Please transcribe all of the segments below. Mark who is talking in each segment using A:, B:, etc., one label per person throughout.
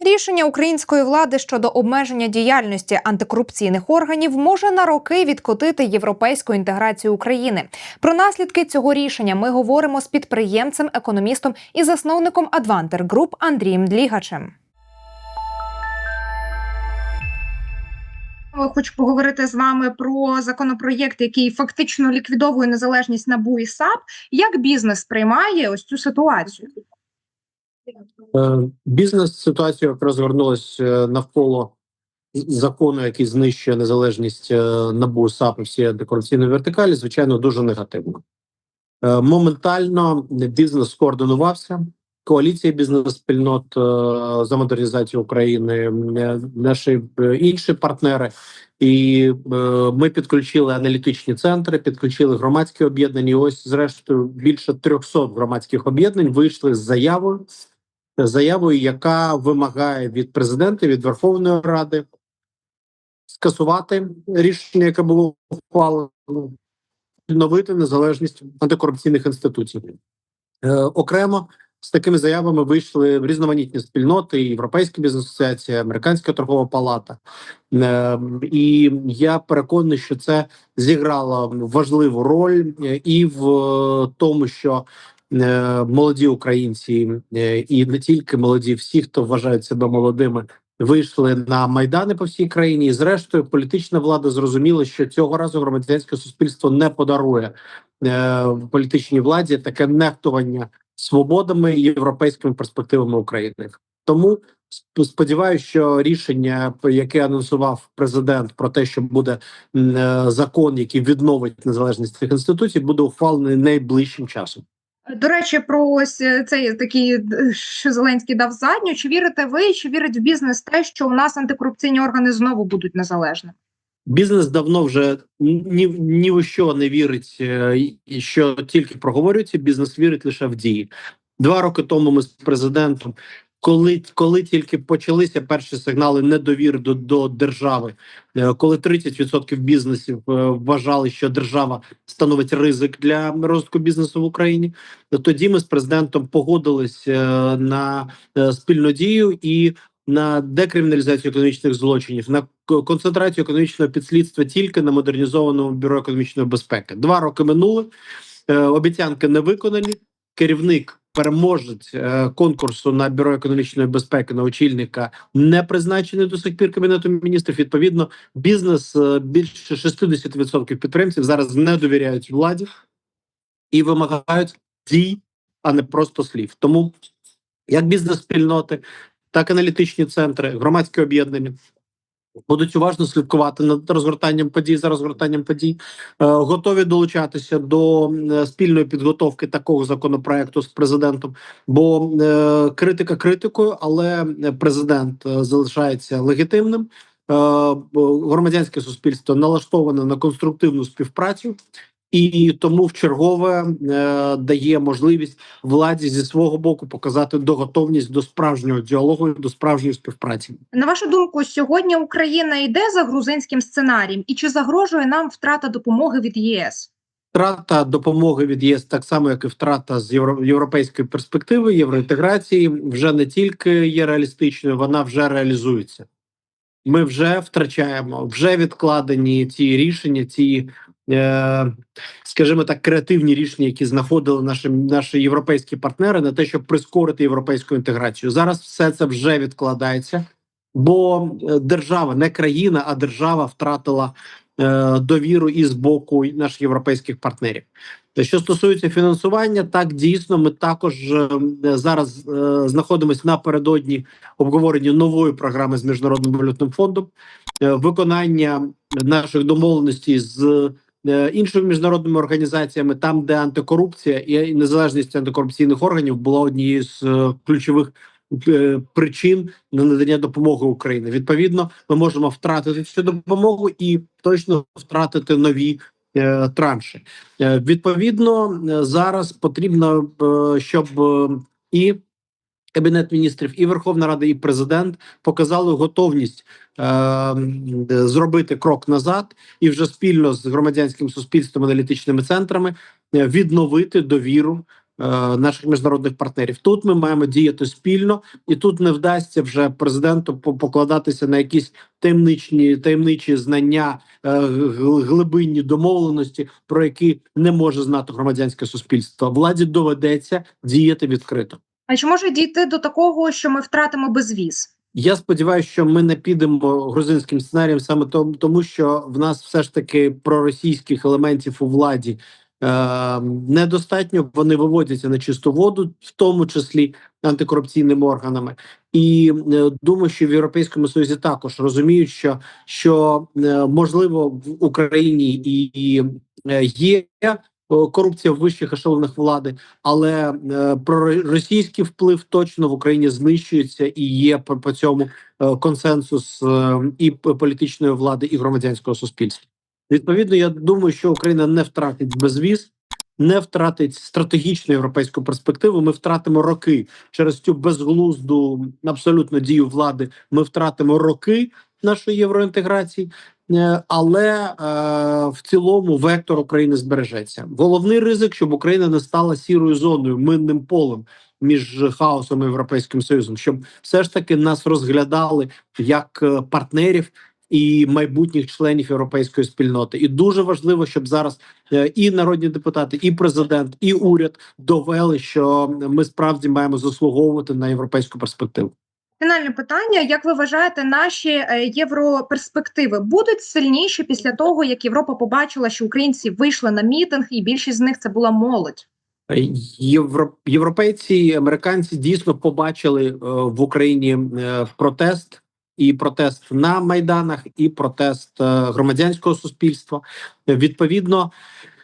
A: Рішення української влади щодо обмеження діяльності антикорупційних органів може на роки відкотити європейську інтеграцію України. Про наслідки цього рішення ми говоримо з підприємцем, економістом і засновником Адвантер Груп Андрієм Длігачем.
B: Хочу поговорити з вами про законопроєкт, який фактично ліквідовує незалежність НАБУ і САП. Як бізнес сприймає ось цю ситуацію?
C: Е, Бізнес ситуація яка розгорнулась е, навколо закону, який знищує незалежність е, НАБУ САП і всі антикорупційної вертикалі, звичайно, дуже негативно. Моментально бізнес скоординувався. Коаліція бізнес-спільнот за модернізацію України, наші інші партнери, і ми підключили аналітичні центри, підключили громадські об'єднання. І Ось, зрештою, більше 300 громадських об'єднань вийшли з заявою заявою, яка вимагає від президента від Верховної Ради скасувати рішення, яке було ухвалено, відновити незалежність антикорупційних інституцій. Е, окремо з такими заявами вийшли різноманітні спільноти, Європейська бізнес асоціація, Американська торгова палата. Е, і я переконаний, що це зіграло важливу роль е, і в тому, що молоді українці е, і не тільки молоді, всі, хто вважають себе молодими, вийшли на майдани по всій країні. І зрештою, політична влада зрозуміла, що цього разу громадянське суспільство не подарує е, політичній владі таке нехтування свободами і європейськими перспективами України. Тому сподіваюся, що рішення, яке анонсував президент про те, що буде е, закон, який відновить незалежність цих інституцій, буде ухвалений найближчим часом.
B: До речі, про ось е, цей такий, е, що Зеленський дав задню. Чи вірите ви, чи вірить в бізнес те, що у нас антикорупційні органи знову будуть незалежними?
C: Бізнес давно вже ні, ні в що не вірить, е, що тільки проговорюється. Бізнес вірить лише в дії. Два роки тому ми з президентом, коли, коли тільки почалися перші сигнали недовіри до, до держави, е, коли 30% бізнесів е, вважали, що держава становить ризик для розвитку бізнесу в Україні, тоді ми з президентом погодились е, на спільну дію і на декриміналізацію економічних злочинів, на концентрацію економічного підслідства тільки на модернізованому бюро економічної безпеки. Два роки минули, обіцянки не виконані. Керівник переможець е, конкурсу на бюро економічної безпеки на очільника не призначений до сих пір кабінетом міністрів. Відповідно, бізнес е, більше 60% підприємців зараз не довіряють владі і вимагають дій, а не просто слів. Тому як бізнес-спільноти, так і аналітичні центри, громадські об'єднання будуть уважно слідкувати над розгортанням подій за розгортанням подій, е, готові долучатися до е, спільної підготовки такого законопроекту з президентом. Бо е, критика критикою, але президент залишається легітимним. Громадянське суспільство налаштоване на конструктивну співпрацю. І тому в чергове е, дає можливість владі зі свого боку показати доготовність до справжнього діалогу, до справжньої співпраці.
B: На вашу думку, сьогодні Україна йде за грузинським сценарієм, і чи загрожує нам втрата допомоги від ЄС?
C: Втрата допомоги від ЄС, так само як і втрата з євро- європейської перспективи, євроінтеграції, вже не тільки є реалістичною, вона вже реалізується. Ми вже втрачаємо, вже відкладені ці рішення, ці, скажімо так, креативні рішення, які знаходили наші, наші європейські партнери на те, щоб прискорити європейську інтеграцію. Зараз все це вже відкладається, бо е, держава, не країна, а держава втратила е, довіру і з боку наших європейських партнерів. Що стосується фінансування, так дійсно ми також е, зараз е, знаходимося напередодні обговорення нової програми з міжнародним валютним фондом, е, виконання наших домовленостей з е, іншими міжнародними організаціями, там де антикорупція і незалежність антикорупційних органів була однією з е, ключових. е, Причин на надання допомоги Україні відповідно, ми можемо втратити цю допомогу і точно втратити нові е, транші. Е, відповідно, е, зараз потрібно, е, щоб е, і Кабінет міністрів, і Верховна Рада, і президент показали готовність е, е, зробити крок назад і вже спільно з громадянським суспільством, аналітичними центрами е, відновити довіру наших міжнародних партнерів. Тут ми маємо діяти спільно, і тут не вдасться вже президенту покладатися на якісь таємничні таємничі знання, е, глибинні домовленості, про які не може знати громадянське суспільство. Владі доведеться діяти відкрито.
B: А чи може дійти до такого, що ми втратимо безвіз?
C: Я сподіваюся, що ми не підемо грузинським сценарієм саме тому, що в нас все ж таки проросійських елементів у владі е, недостатньо. Вони виводяться на чисту воду, в тому числі антикорупційними органами. І е, думаю, що в Європейському Союзі також розуміють, що, що е, можливо в Україні і, і е, є. Е, Корупція в вищих ешелонах влади, але е, проросійський вплив точно в Україні знищується і є по, по цьому е, консенсус е, і політичної влади, і громадянського суспільства. Відповідно, я думаю, що Україна не втратить безвіз, не втратить стратегічну європейську перспективу. Ми втратимо роки через цю безглузду абсолютно дію влади. Ми втратимо роки нашої євроінтеграції. Е, Але е, в цілому вектор України збережеться. Головний ризик, щоб Україна не стала сірою зоною, минним полем між хаосом і європейським союзом, щоб все ж таки нас розглядали як е, партнерів і майбутніх членів європейської спільноти. І дуже важливо, щоб зараз і народні депутати, і президент, і уряд довели, що ми справді маємо заслуговувати на європейську перспективу.
B: Фінальне питання: як ви вважаєте, наші е, європерспективи будуть сильніші після того, як Європа побачила, що українці вийшли на мітинг, і більшість з них це була молодь?
C: Євро... Європейці і американці дійсно побачили е, в Україні е, протест. І протест на майданах, і протест е, громадянського суспільства. Е, Відповідно, е,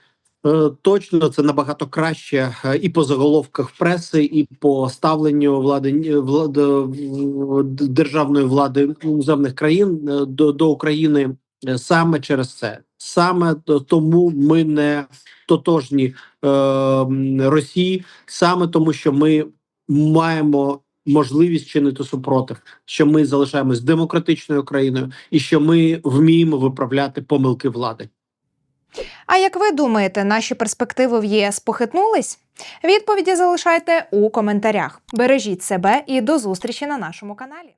C: точно це набагато краще е, і по заголовках преси, і по ставленню влади е, влади державної влади іноземних країн е, до, до України е, саме через це. Саме тому ми не тотожні е, Росії, саме тому, що ми маємо можливість чинити супротив, що ми залишаємось демократичною країною, і що ми вміємо виправляти помилки влади.
A: А як ви думаєте, наші перспективи в ЄС похитнулись? Відповіді залишайте у коментарях. Бережіть себе і до зустрічі на нашому каналі.